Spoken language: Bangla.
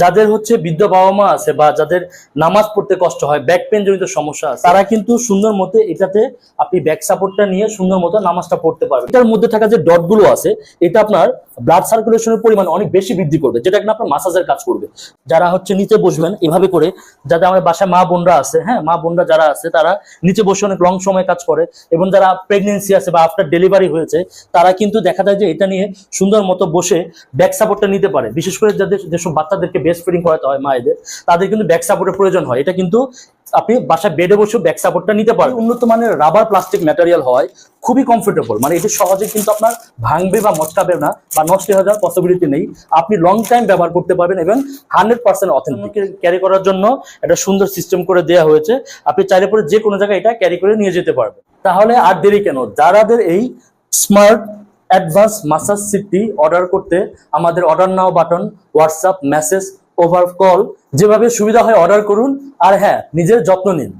যাদের হচ্ছে বৃদ্ধ বাবা মা আছে বা যাদের নামাজ পড়তে কষ্ট হয় ব্যাক পেন জনিত সমস্যা আছে, তারা কিন্তু সুন্দর মতো এটাতে আপনি ব্যাক সাপোর্টটা নিয়ে সুন্দর মতো নামাজটা পড়তে পারবেন। এটার মধ্যে থাকা যে ডটগুলো আছে, এটা আপনার ব্লাড সার্কুলেশনের পরিমাণ অনেক বেশি বৃদ্ধি করবে, যেটা কিনা আপনার মাসাজের কাজ করবে। যারা হচ্ছে নিচে বসবেন, এভাবে করে যাদের আমার বাসায় মা বোনরা আছে হ্যাঁ মা বোনরা যারা আছে, তারা নিচে বসে অনেক লং সময় কাজ করে, এবং যারা প্রেগনেন্সি আছে বা আফটার ডেলিভারি হয়েছে, তারা কিন্তু দেখা যায় যে এটা নিয়ে সুন্দর মতো বসে ব্যাক সাপোর্টটা নিতে পারে। বিশেষ করে যাদের যেসব বাচ্চাদেরকে বেস্ট ফিডিং করাতে হয় মায়েদের তাদের কিন্তু ব্যাক সাপোর্টের প্রয়োজন হয়। এটা কিন্তু আপনি বাসায় বেডে বসে ব্যাক সাপোর্টটা নিতে পারেন উন্নত মানের রাবার প্লাস্টিক ম্যাটেরিয়াল হয় খুবই কমফোর্টেবল মানে এটি সহজে কিন্তু আপনার ভাঙবে বা মচকাবে না বা নষ্ট হয়ে যাওয়ার পসিবিলিটি নেই। আপনি লং টাইম ব্যবহার করতে পারবেন এবং হান্ড্রেড পার্সেন্ট অথেন্টিক ক্যারি করার জন্য একটা সুন্দর সিস্টেম করে দেওয়া হয়েছে। আপনি চাইলে পরে যে কোনো জায়গায় এটা ক্যারি করে নিয়ে যেতে পারবেন। তাহলে আর দেরি কেন? যারাদের এই স্মার্ট অ্যাডভান্স মাসাজ সিটটি অর্ডার করতে আমাদের order now button, WhatsApp, message, over call, যেভাবে সুবিধা হয় অর্ডার করুন। আর হ্যাঁ নিজের যত্ন নিন।